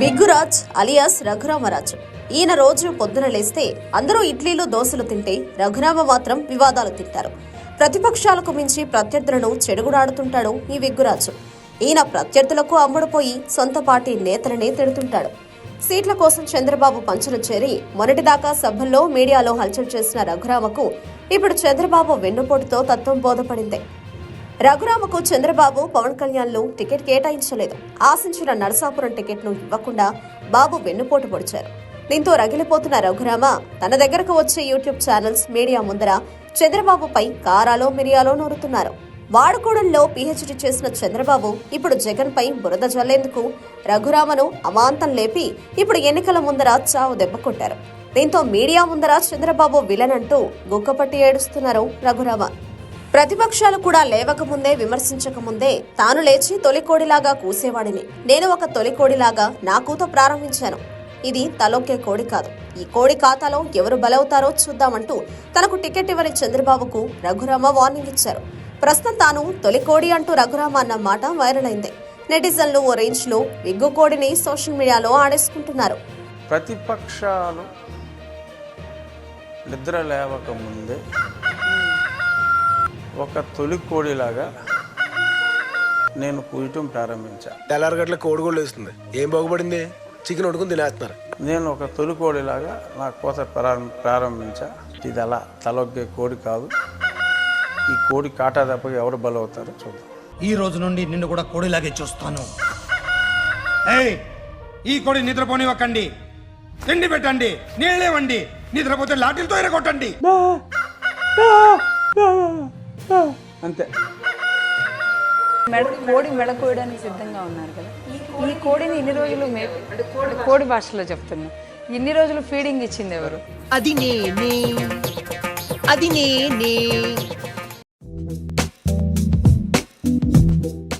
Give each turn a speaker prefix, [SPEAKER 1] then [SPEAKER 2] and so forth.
[SPEAKER 1] బిగ్గురాజ్ alias Raghurama Raju. ఈయన రోజు పొద్దున లేస్తే అందరూ ఇడ్లీలు దోశలు తింటే రఘురామ మాత్రం వివాదాలు తింటారు. ప్రతిపక్షాలకు మించి ప్రత్యర్థులను చెడుగుడాడుతుంటాడు ఈ విగ్గురాజు ఈయన ప్రత్యర్థులకు అమ్ముడుపోయి సొంత పార్టీ నేతలనే తిడుతుంటాడు. సీట్ల కోసం చంద్రబాబు పంచులు చేరి మొన్నటిదాకా సభల్లో మీడియాలో హల్చల్ చేసిన రఘురామకు ఇప్పుడు చంద్రబాబు వెన్నుపోటుతో తత్వం బోధపడింది. రఘురామకు చంద్రబాబు పవన్ కళ్యాణ్లు టికెట్ కేటాయించలేదు. ఆశించిన నరసాపురం టికెట్ను ఇవ్వకుండా బాబు వెన్నుపోటు పొడిచారు. దీంతో రగిలిపోతున్న రఘురామ తన దగ్గరకు వచ్చే యూట్యూబ్ ఛానల్స్ మీడియా ముందర చంద్రబాబుపై కారాలో మిరియాలో నూరుతున్నారు. వాడుకోవడంలో పీహెచ్డీ చేసిన చంద్రబాబు ఇప్పుడు జగన్ పై బురద జల్లేందుకు రఘురామను అమాంతం లేపి ఇప్పుడు ఎన్నికల ముందర చావు దెబ్బ కొట్టారు. దీంతో మీడియా ముందర చంద్రబాబు విలన్ అంటూ గుక్కపట్టి ఏడుస్తున్నారు రఘురామ. ప్రతిపక్షాలు కూడా లేవకముందే విమర్శించకముందే తాను లేచి తొలికోడిలాగా కూసేవాడిని. నేను ఒక తొలికోడిలాగా నాకూతో ప్రారంభించాను. ఇది తలొక్కే కోడి కాదు. ఈ కోడి ఖాతాలో ఎవరు బలవుతారో చూద్దామంటూ తనకు టికెట్ ఇవ్వని చంద్రబాబుకు రఘురామ వార్నింగ్ ఇచ్చారు. ప్రస్తుతం తాను తొలికోడి అంటూ రఘురామ అన్న మాట వైరల్ అయింది నెటిజన్లు ఓ రేంజ్లో విగ్గు కోడిని సోషల్ మీడియాలో ఆడేసుకుంటున్నారు.
[SPEAKER 2] ప్రతిపక్షాలు నిద్ర లేవక ముందే ఒక తొలి కోడిలాగా నేను కూయటం ప్రారంభించా.
[SPEAKER 3] తెల్లారగట్ల కోడిగోళ్ళు వేస్తుంది. ఏం బాగుపడింది? చికెన్ వండుకుని తినేస్తున్నారు.
[SPEAKER 2] నేను ఒక తొలి కోడిలాగా నా కోత ప్రారం ప్రారంభించా. ఇది అలా తలొగ్గే కోడి కాదు. ఈ కోడి కాటా తప్ప ఎవరు బలవుతారో చూద్దాం.
[SPEAKER 4] ఈ రోజు నుండి నిన్ను కూడా కోడిలాగే చూస్తాను. ఏయ్ ఈ కోడి నిద్రపోనివ్వకండి. తిండి పెట్టండి నీళ్ళేవండి నిద్రపోతే లాఠీలతో ఎరగొట్టండి.
[SPEAKER 2] అంతే.
[SPEAKER 5] మెడ కోడి మెడ కోయడానికి సిద్ధంగా ఉన్నారు కదా. ఈ కోడిని ఇన్ని రోజులు కోడి భాషలో చెప్తున్నా. ఇన్ని రోజులు ఫీడింగ్ ఇచ్చింది ఎవరు?
[SPEAKER 6] అది నేనే. అది నేనే.